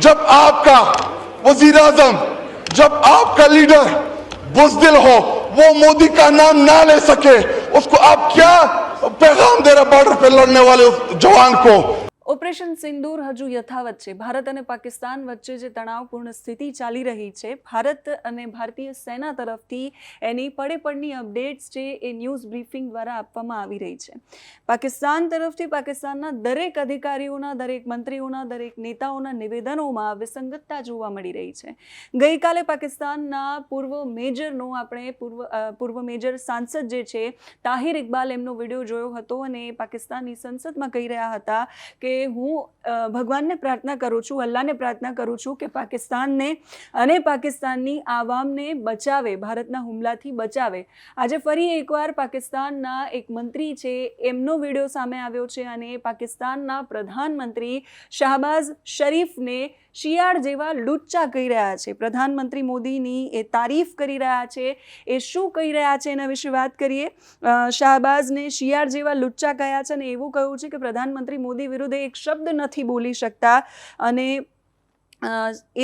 जब आपका वज़ीर आज़म जब आपका लीडर बुजदिल हो, वो मोदी का नाम ना ले सके, उसको आप क्या पैगाम दे रहे बॉर्डर पे लड़ने वाले जवान को? ઓપરેશન સિંદૂર હજુ યથાવત છે. ભારત અને પાકિસ્તાન વચ્ચે જે તણાવપૂર્ણ સ્થિતિ ચાલી રહી છે, ભારત અને ભારતીય સેના તરફથી એની પડે પડની અપડેટ્સ છે એ ન્યૂઝ બ્રીફિંગ દ્વારા આપવામાં આવી રહી છે. પાકિસ્તાન તરફથી પાકિસ્તાનના દરેક અધિકારીઓના, દરેક મંત્રીઓના, દરેક નેતાઓના નિવેદનોમાં વિસંગતતા જોવા મળી રહી છે. ગઈકાલે પાકિસ્તાનના પૂર્વ મેજરનો આપણે પૂર્વ પૂર્વ મેજર સાંસદ જે છે, તાહિર ઇકબાલ એમનો વીડિયો જોયો હતો અને પાકિસ્તાનની સંસદમાં કહી રહ્યા હતા કે હું ભગવાનને પ્રાર્થના કરું છું, અલ્લાહને પ્રાર્થના કરું છું કે પાકિસ્તાનને અને પાકિસ્તાનની આવામને બચાવે, ભારતના હુમલાથી બચાવે. આજે ફરી એકવાર પાકિસ્તાનના એક મંત્રી છે, એમનો વીડિયો સામે આવ્યો છે અને પાકિસ્તાનના પ્રધાનમંત્રી શાહબાઝ શરીફને શિયાળ જેવા લુચ્ચા કહી રહ્યા છે. પ્રધાનમંત્રી મોદીની એ તારીફ કરી રહ્યા છે. એ શું કહી રહ્યા છે એના વિશે વાત કરીએ. શાહબાઝને શિયાળ જેવા લુચ્ચા કહ્યા છે અને એવું કહ્યું છે કે પ્રધાનમંત્રી મોદી વિરુદ્ધ એક શબ્દ નથી બોલી શકતા અને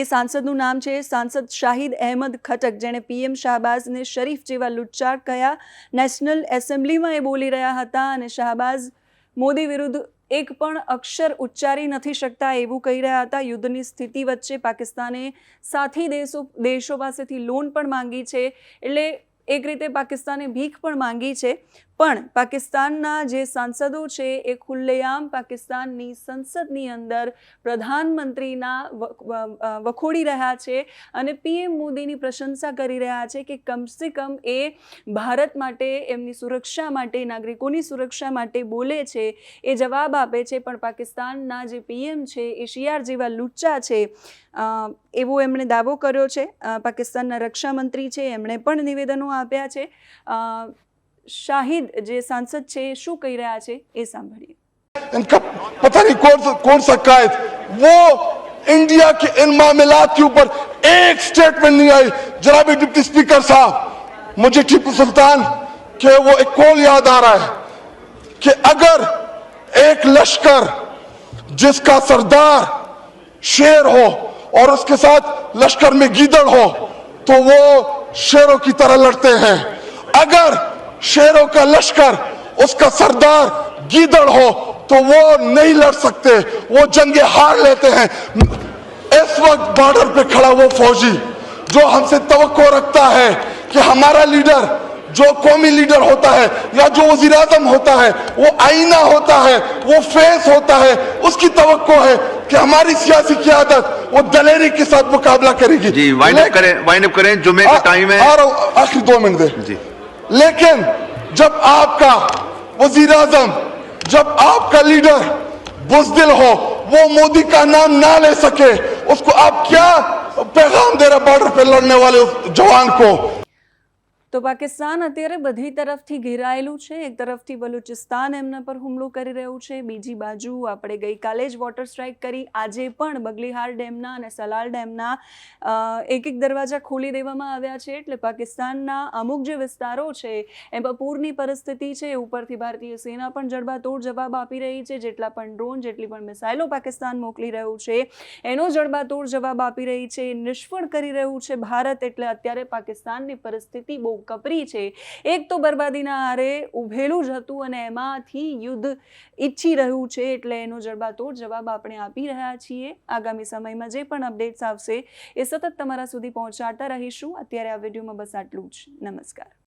એ સાંસદનું નામ છે સાંસદ શાહિદ અહેમદ ખટક, જેણે પીએમ શાહબાઝને શરીફ જેવા લુચ્ચાર કહ્યા. નેશનલ એસેમ્બલીમાં એ બોલી રહ્યા હતા અને શાહબાઝ મોદી વિરુદ્ધ એક પણ અક્ષર ઉચ્ચારી નથી શકતા એવું કહી રહ્યા હતા. યુદ્ધની સ્થિતિ વચ્ચે પાકિસ્તાને સાથી દેશો દેશો પાસેથી લોન પણ માંગી છે. એટલે એક રીતે પાકિસ્તાને ભીખ પણ માંગી છે, પણ પાકિસ્તાનના જે સાંસદો છે એ ખુલ્લેઆમ પાકિસ્તાનની સંસદની અંદર પ્રધાનમંત્રીના વખોડી રહ્યા છે અને પીએમ મોદીની પ્રશંસા કરી રહ્યા છે કે કમસે કમ એ ભારત માટે, એમની સુરક્ષા માટે, નાગરિકોની સુરક્ષા માટે બોલે છે, એ જવાબ આપે છે, પણ પાકિસ્તાનના જે પીએમ છે એ શિયાર જેવા લુચ્ચા છે. એવો એમણે દાવો કર્યો છે. પાકિસ્તાનના રક્ષામંત્રી છે, એમણે પણ નિવેદનો આપ્યા છે અ, શાહિદ જે સાંસદ છે એ શું કહી રહ્યા છે એ સાંભળીએ इनका पता नहीं कौन सा कौन सा कायद वो इंडिया के इन मामलात के ऊपर एक स्टेटमेंट नहीं आई जनाब डिप्टी स्पीकर साहब मुझे टीपू सुल्तान के वो एक कॉल याद आ रहा है कि अगर एक लश्कर जिसका सरदार शेर हो और उसके साथ लश्कर में गीदड़ हो तो वो शेरों की तरह लड़ते हैं। अगर शेरों का लश्कर, उसका सरदार गीदड़ हो तो वो नहीं लड़ सकते। वो जंगे हार लेते हैं। इस वक्त बॉर्डर पे खड़ा वो फौजी, जो हमसे तो रखता है कि हमारा लीडर, जो कौमी लीडर होता है या जो वज़ीर होता है, वो आईना होता है, वो फेस होता है, उसकी तो है। कि हमारी सियासी क्यादत वो दलेरी के साथ मुकाबला करेगी। जी वाइंड अप करें वाइंड अप करें जुम्मे का टाइम है। हूँ, आखिरी दो मिनट दे। जी। लेकिन जब आपका वज़ीर आज़म जब आपका लीडर बुजदिल हो वो मोदी का नाम ना ले सके उसको आप क्या पैगाम दे रहे बॉर्डर पे लड़ने वाले जवान को? તો પાકિસ્તાન અત્યારે બધી તરફથી ઘેરાયેલું છે. એક તરફથી બલુચિસ્તાન એમના પર હુમલો કરી રહ્યું છે. બીજી બાજુ આપણે ગઈકાલે જ વોટર સ્ટ્રાઇક કરી. આજે પણ બગલીહાર ડેમના અને સલાલ ડેમના એક એક દરવાજા ખોલી દેવામાં આવ્યા છે. એટલે પાકિસ્તાનના અમુક જે વિસ્તારો છે એમાં પૂરની પરિસ્થિતિ છે. ઉપરથી ભારતીય સેના પણ જડબાતોડ જવાબ આપી રહી છે. જેટલા પણ ડ્રોન, જેટલી પણ મિસાઇલો પાકિસ્તાન મોકલી રહ્યું છે, એનો જડબાતોડ જવાબ આપી રહી છે. નિષ્ફળ કરી રહ્યું છે ભારત. એટલે અત્યારે પાકિસ્તાનની પરિસ્થિતિ બહુ કપરી છે. એક તો બરબાદીના આરે ઉભેલું જ હતું અને એમાંથી યુદ્ધ ઈચ્છી રહ્યું છે એટલે એનો જડબાતોડ જવાબ આપણે આપી રહ્યા છીએ. આગામી સમયમાં જે પણ અપડેટ્સ આવશે એ સતત તમારા સુધી પહોંચાડતા રહીશું. અત્યારે આ વિડીયોમાં બસ આટલું જ. નમસ્કાર.